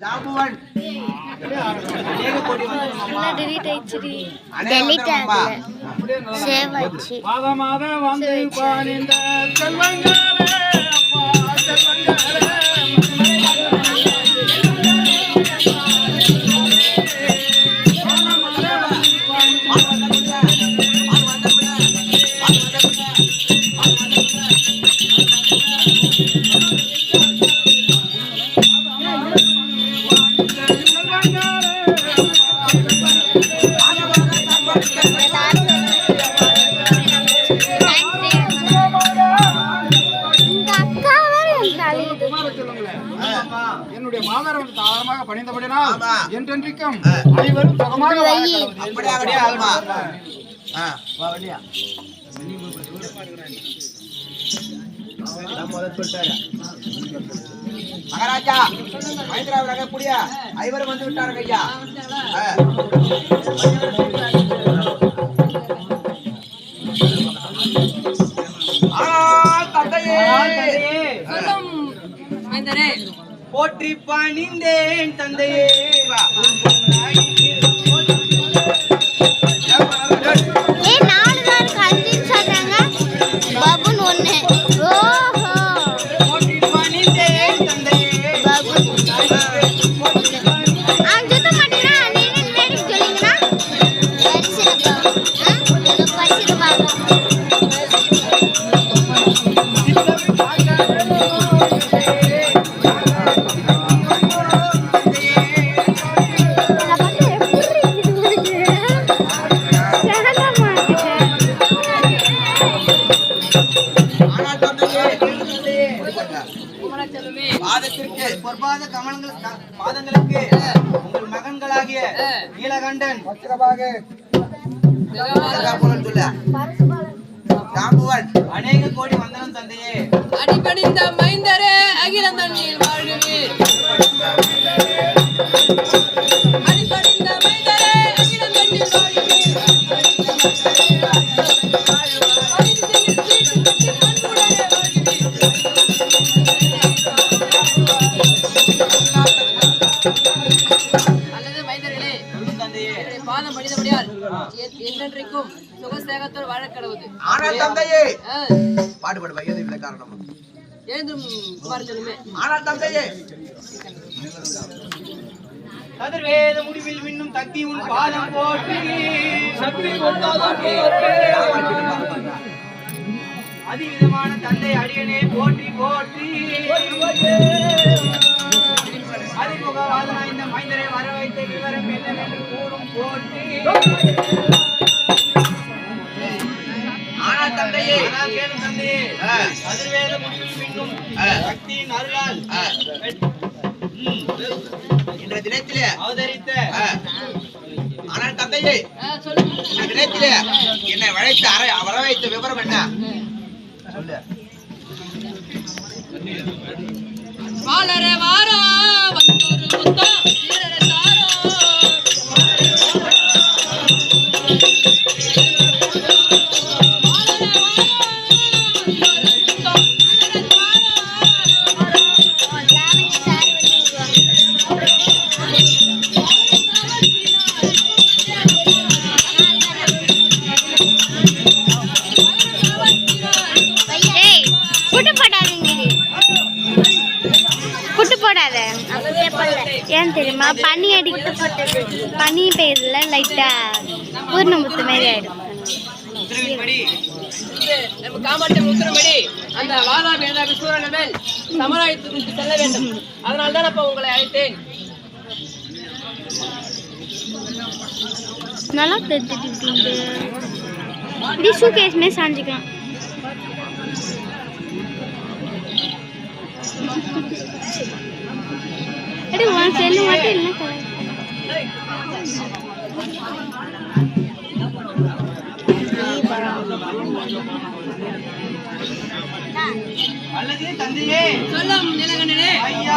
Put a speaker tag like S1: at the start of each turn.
S1: ஜாம்புவன் அநேக கோடி வந்தனம்மா.
S2: எல்லாம் delete ஆயிடுச்சுடி.
S1: அநேக
S2: delete
S1: வந்தனம்மா.
S2: ஆகல. save ஆயிடுச்சு.
S3: மாத மாத வந்து என்னுடைய மாதரம் தாராளமாக பணிந்தபடினால். என்றென்றைக்கும் அனைவரும் சுகமாக.
S1: அப்படியே அப்படியே ஆகுமா? ஆ, வா வண்டியா. நான் முதல்ல சொல்லிட்டாரு. மகாராஜா மகேந்திராவில் அகக்கூடிய ஐவரும் வந்து விட்டார்கள் ஐயா. போற்றி பணிந்தேன் தந்தையே.
S2: அவன்
S1: பாதங்களுக்கு உங்கள் மகன்களாகிய நீலகண்டன் அநேக கோடி வந்தனம் தந்தையே.
S4: அடிபணிந்த மைந்தரே அகில தண்ணீர் வாழ்கவே அடிபணிந்த மைந்தரே அகில தண்ணீர் வாழ்கவே என்றென்றைக்கும் சுகசேகத்தோடு வாழ கடவுது.
S1: ஆனால் தந்தையே! பாடுபடு வயது இல்லை காரணம்.
S4: எழுந்தும் குமார் சொல்லுமே.
S1: ஆனால் தந்தையே! கதிர்வேத முடிவில் மின்னும் தக்கி உன் பாதம் போற்றி சக்தி அதிவிதமான தந்தை அடியனே போற்றி போற்றி. அதிமுகவாதனா இந்த மைந்தரை வர வைத்த விவரம் என்னவென்று இன்றைய தினத்திலே. அவதரித்த. ஆனால் தந்தையே தினத்திலே என்னை வழைத்து அறை வர வைத்த விவரம் என்ன? சொல்லு
S4: வாழற வாரா.
S2: ஏன் தெரியுமா? பனி அடிக்கிட்டு போட்டது. பனி பெய்யுதுல லைட்டா பூர்ணமுத்து மாதிரி ஆயிடும்.
S4: அந்த வாதா செல்ல வேண்டும் அதனால தான் அப்ப உங்களை அழைத்தேன்
S2: நல்லா தெரிஞ்சுட்டு இப்படி ஷூகேஸ்மே சாஞ்சிக்கலாம். அடி உன் செல்லு மட்டும் இல்லை கலர்
S1: அல்லது தந்தையே.
S4: சொல்லும் நிலகண்டனே
S1: ஐயா